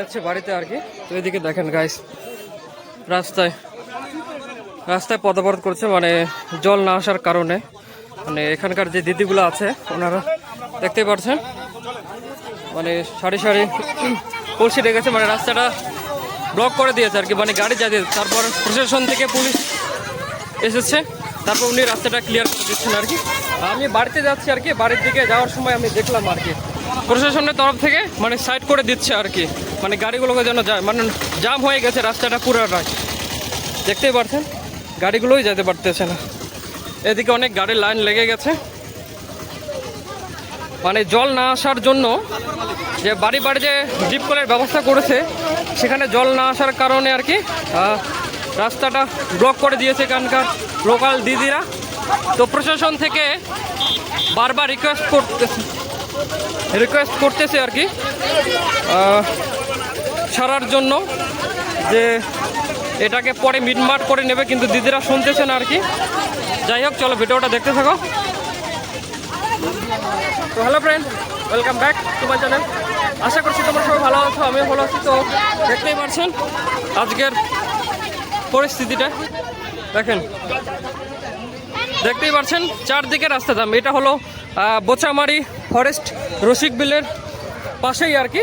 যাচ্ছে বাড়িতে আর কি। তো এদিকে দেখেন গাইস রাস্তায় রাস্তায় পদাবরত করছে মানে জল না আসার কারণে। মানে এখানকার যে দিদিগুলো আছে, ওনারা দেখতে পাচ্ছেন মানে সারি সারি কলসি রেখেছে মানে রাস্তাটা ব্লক করে দিয়েছে আর কি মানে গাড়ি যাতে তারপর প্রশাসন থেকে পুলিশ এসেছে, তারপর উনি রাস্তাটা ক্লিয়ার করে দিচ্ছেন আর কি। আমি বাড়িতে যাচ্ছি আর কি, বাড়ির দিকে যাওয়ার সময় আমি দেখলাম আর কি। প্রশাসনের তরফ থেকে মানে সাইড করে দিচ্ছে আর কি। মানে গাড়িগুলোকে যেন যায় মানে জাম হয়ে গেছে রাস্তাটা পুরোটাই দেখতেই পারছেন? গাড়িগুলোই যেতে পারতেছে না। এদিকে অনেক গাড়ির লাইন লেগে গেছে। মানে জল না আসার জন্য যে বাড়ি বাড়ি যে ডিপ কলের ব্যবস্থা করেছে, সেখানে জল না আসার কারণে আর কি রাস্তাটা ব্লক করে দিয়েছে এখানকার লোকাল দিদিরা। তো প্রশাসন থেকে বারবার রিকোয়েস্ট করতেছে রিকোয়েস্ট করতেছে আর কি। সারার জন্য যে এটাকে পরে মিটমাট করে নেবে, কিন্তু দিদিরা শুনতেছে না আর কি। যাই হোক, চলো ভিডিওটা দেখতে থাকো। তো hello friend welcome back my channel আশা করছি তোমরা সবাই ভালো আছো, আমিও ভালো আছি, তো দেখতেই পারছেন আজকের পরিস্থিতিটা। দেখেন, দেখতেই পারছেন চারদিকে রাস্তা দাম। এটা হলো বোচামারি ফরেস্ট রসিক বিলের পাশেই আর কি।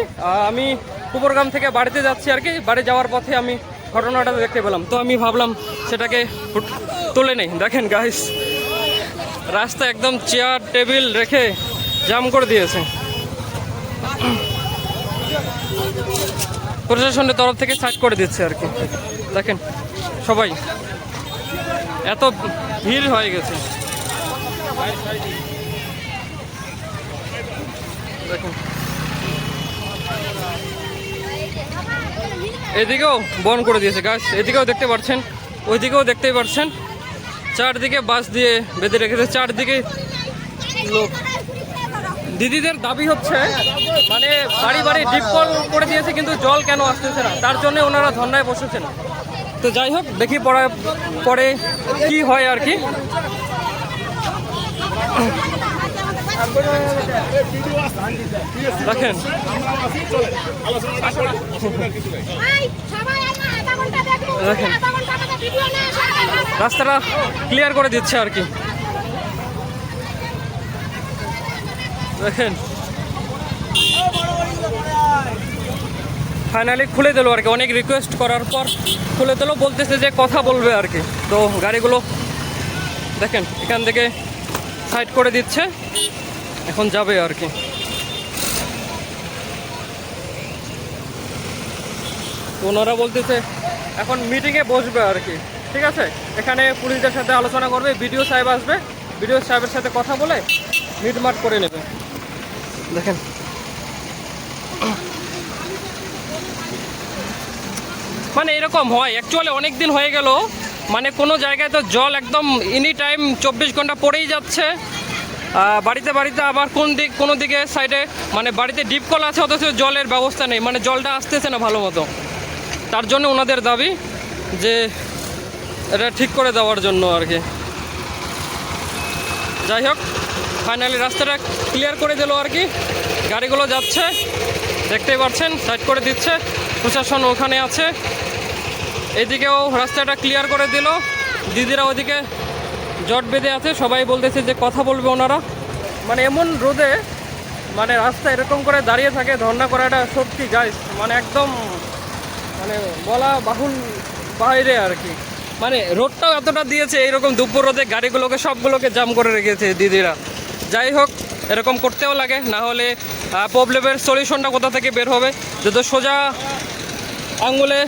আমি কুপুরগ্রাম থেকে বাড়িতে যাচ্ছি আর কি। বাড়ি যাওয়ার পথে আমি ঘটনাটা দেখতে পেলাম। তো আমি ভাবলাম সেটাকে তুলে নেই। দেখেন গাইস রাস্তা একদম চেয়ার টেবিল রেখে জাম করে দিয়েছে। প্রশাসনের তরফ থেকে সাইড করে দিচ্ছে আর কি। দেখেন সবাই, এত ভিড় হয়ে গেছে। দেখুন। এদিকেও বন করে দিয়েছে গাছ এদিকেও দেখতে পাচ্ছেন ওইদিকেও দেখতেই পাচ্ছেন চারদিকে বাস দিয়ে বেঁধে রেখেছে, চারদিকে লোক। দিদিদের দাবি হচ্ছে মানে বাড়ি বাড়ি ডিপ কল করে দিয়েছে, কিন্তু জল কেন আসতেছে না? তার জন্য ওনারা ধর্নায় বসেছেন তো যাই হোক, দেখি পরে পরে কি হয় আর কি। দেখেন রাস্তাটা ক্লিয়ার করে দিচ্ছে আর কি। দেখেন ফাইনালি খুলে দিল আর কি। অনেক রিকোয়েস্ট করার পর খুলে দিল বলতেছে যে কথা বলবে আর কি। তো গাড়িগুলো দেখেন এখান থেকে সাইড করে দিচ্ছে। এখন যাবে আর কি। ওনারা বলতেছে, এখন মিটিংয়ে বসবে আর কি। ঠিক আছে? এখানে পুলিশদের সাথে আলোচনা করবে, বিডিও সাহেব আসবে, বিডিও সাহেবের সাথে কথা বলে মিটমাট করে নেবে। দেখেন। মানে এরকম হয় অ্যাকচুয়ালি অনেক দিন হয়ে গেল মানে কোনো জায়গায় তো জল একদম এনি টাইম চব্বিশ ঘণ্টা পড়েই যাচ্ছে। বাড়িতে বাড়িতে আবার কোন দিক, কোনো দিকে সাইডে মানে বাড়িতে ডিপ কল আছে, অথচ জলের ব্যবস্থা নেই মানে জলটা আসতেছে না ভালো মতো। তার জন্য ওনাদের দাবি যে এটা ঠিক করে দেওয়ার জন্য আর কি। যাই হোক ফাইনালি রাস্তাটা ক্লিয়ার করে দিল আর কি। গাড়িগুলো যাচ্ছে, দেখতেই পাচ্ছেন সাইড করে দিচ্ছে, প্রশাসন ওখানে আছে। এদিকেও রাস্তাটা ক্লিয়ার করে দিল, দিদিরা ওদিকে জট বেঁধে আছে, সবাই বলতেছে যে কথা বলবে ওনারা। মানে এমন রোদে মানে রাস্তা এরকম করে দাঁড়িয়ে থাকে, ধর্ণা করাটা সত্যি গাইস মানে একদম মানে বলা বাহুল বাইরে আর কি। মানে রোডটাও এতটা দিয়েছে, এইরকম দুপুর রোদে গাড়িগুলোকে, সবগুলোকে জাম করে রেখেছে দিদিরা। যাই হোক, এরকম করতেও লাগে, না হলে প্রবলেমের সলিউশনটা কোথা থেকে বের হবে? যদি সোজা আঙুলে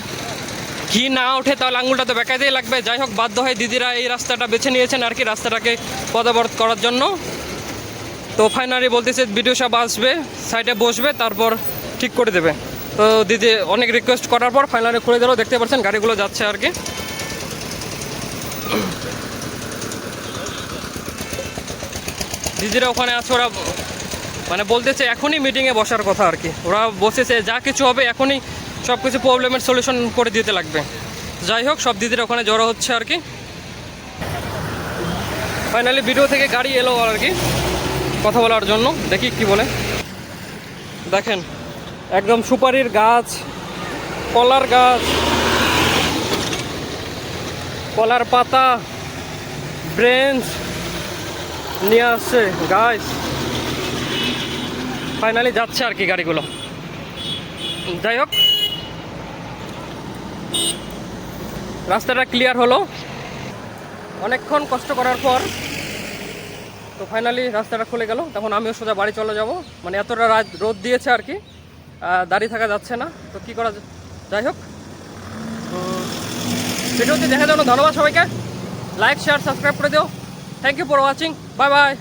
ঘি না ওঠে তাহলে আঙুলটা তো বেঁকাতেই লাগবে। যাই হোক, বাধ্য হয়ে দিদিরা এই রাস্তাটা বেছে নিয়েছেন আর কি রাস্তাটাকে পদাবর্ত করার জন্য। তো ফাইনালি বলতেছে ভিডিও সব আসবে সাইডে বসবে, তারপর ঠিক করে দেবে। তো দিদি অনেক রিকোয়েস্ট করার পর ফাইনালি খুলে দিল। দেখতে পাচ্ছেন, গাড়িগুলো যাচ্ছে আর কি। দিদিরা ওখানে আছে, ওরা মানে বলতেছে, এখনই মিটিংয়ে বসার কথা আর কি। ওরা বসেছে, যা কিছু হবে এখনই সব কিছু প্রবলেমের সলিউশন করে দিতে লাগবে। যাই হোক, সব দিদির ওখানে জড়ো হচ্ছে আর কি। ফাইনালি ভিডিও থেকে গাড়ি এলো আর কি, কথা বলার জন্য। দেখি কি বলে। দেখেন, একদম সুপারির গাছ, কলার গাছ, কলার পাতা ব্রেঞ্চ নিয়ে আসছে। গাছ ফাইনালি যাচ্ছে আর কি গাড়িগুলো। যাই হোক রাস্তাটা ক্লিয়ার হলো। অনেকক্ষণ কষ্ট করার পর তো ফাইনালি রাস্তাটা খুলে গেল। তখন আমিও সোজা বাড়ি চলে যাব। মানে এতটা রাত রোদ দিয়েছে আর কি। দাঁড়িয়ে থাকা যাচ্ছে না। তো কী করা যাই হোক। ভিডিওতে দেখার জন্য ধন্যবাদ সবাইকে। লাইক শেয়ার সাবস্ক্রাইব করে দিও। Thank you for watching bye bye